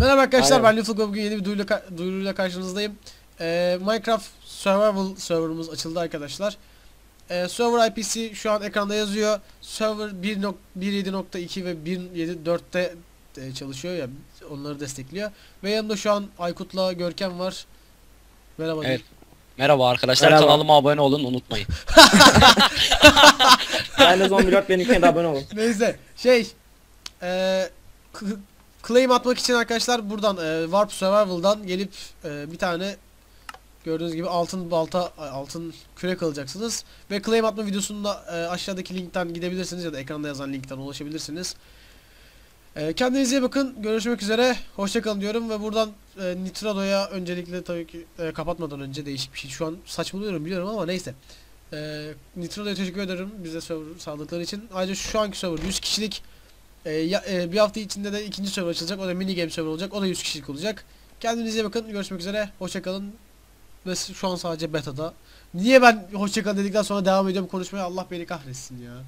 Merhaba arkadaşlar Aynen. ben Lütfü bugün yeni bir duyuruyla, duyuruyla karşınızdayım. Ee, Minecraft Survival serverımız açıldı arkadaşlar. Ee, server IP'si şu an ekranda yazıyor. Server 1.0 1.7.2 ve 1.7.4'te e, çalışıyor ya onları destekliyor. Ve yanımda şu an Aykut'la Görkem var. Merhaba. Evet. Merhaba arkadaşlar Merhaba. kanalıma abone olun unutmayın. De zombi lord benimkine de abone olun. Neyse şey k- claim atmak için arkadaşlar buradan eee, Warp Survival'dan gelip eee, bir tane gördüğünüz gibi altın balta altın kürek alacaksınız ve claim atma videosunda eee, aşağıdaki linkten gidebilirsiniz ya da ekranda yazan linkten ulaşabilirsiniz. Eee kendinize iyi bakın. Görüşmek üzere. Hoşçakalın diyorum ve buradan eee Nitrado'ya öncelikle tabii ki eee, kapatmadan önce değişik bir şey. Şu an saçmalıyorum biliyorum ama neyse. Ee, Nitro'ya teşekkür ederim bize server sağladıkları için. Ayrıca şu anki server 100 kişilik. Ee, ya- e, bir hafta içinde de ikinci server açılacak. O da mini game server olacak. O da 100 kişilik olacak. Kendinize bakın. Görüşmek üzere. Hoşçakalın. Ve şu an sadece beta'da. Niye ben hoşçakalın dedikten sonra devam ediyorum konuşmaya? Allah beni kahretsin ya.